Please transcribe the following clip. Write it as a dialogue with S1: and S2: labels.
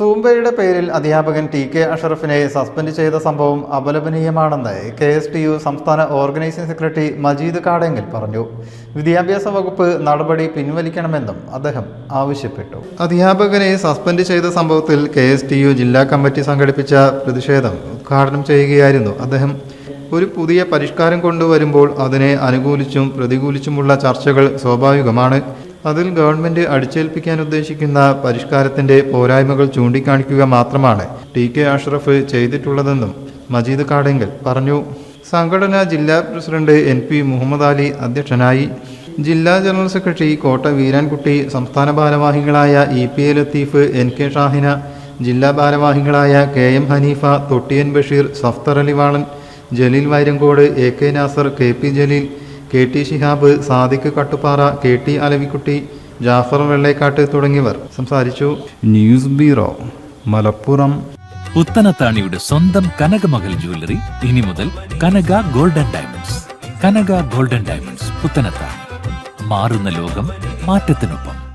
S1: സൂംബയുടെ പേരിൽ അധ്യാപകൻ T K അഷറഫിനെ suspend ചെയ്ത സംഭവം അപലപനീയമാണെന്ന് കെ എസ് ടി യു സംസ്ഥാന ഓർഗനൈസിംഗ് സെക്രട്ടറി മജീദ് കാടെങ്കിൽ പറഞ്ഞു. വിദ്യാഭ്യാസ വകുപ്പ് നടപടി പിൻവലിക്കണമെന്നും അദ്ദേഹം ആവശ്യപ്പെട്ടു. അധ്യാപകനെ സസ്പെൻഡ് ചെയ്ത സംഭവത്തിൽ കെ എസ് ടി യു ജില്ലാ കമ്മിറ്റി സംഘടിപ്പിച്ച പ്രതിഷേധം ഉദ്ഘാടനം ചെയ്യുകയായിരുന്നു അദ്ദേഹം. ഒരു പുതിയ പരിഷ്കാരം കൊണ്ടുവരുമ്പോൾ അതിനെ അനുകൂലിച്ചും പ്രതികൂലിച്ചുമുള്ള ചർച്ചകൾ സ്വാഭാവികമാണ്. അതിൽ ഗവൺമെന്റ് അടിച്ചേൽപ്പിക്കാൻ ഉദ്ദേശിക്കുന്ന പരിഷ്കാരത്തിന്റെ പോരായ്മകൾ ചൂണ്ടിക്കാണിക്കുക മാത്രമാണ് ടി കെ അഷ്റഫ് ചെയ്തിട്ടുള്ളതെന്നും മജീദ് കാടെങ്കൽ പറഞ്ഞു. സംഘടന ജില്ലാ president N P Muhammad Ali അധ്യക്ഷനായി ജില്ലാ ജനറൽ സെക്രട്ടറി കോട്ട വീരാൻകുട്ടി സംസ്ഥാന ഭാരവാഹികളായ E P A Latheef N K Shahina ജില്ലാ ഭാരവാഹികളായ K M Haneefa Thottiyan Basheer Safthar Ali Valan Jaleel Vairankode A K Nasar K P Jaleel K T Shihab Sadiq Kattuppara K T Alavikutty Jafar Vellekkatt തുടങ്ങിയവർ സംസാരിച്ചു. News bureau Malappuram.
S2: പുത്തനത്താണിയുടെ സ്വന്തം Kanakamahal jewellery ഇനി മുതൽ Kanaka golden diamonds. Kanaka golden diamonds Puthanathani മാറുന്ന ലോകം മാറ്റത്തിനൊപ്പം.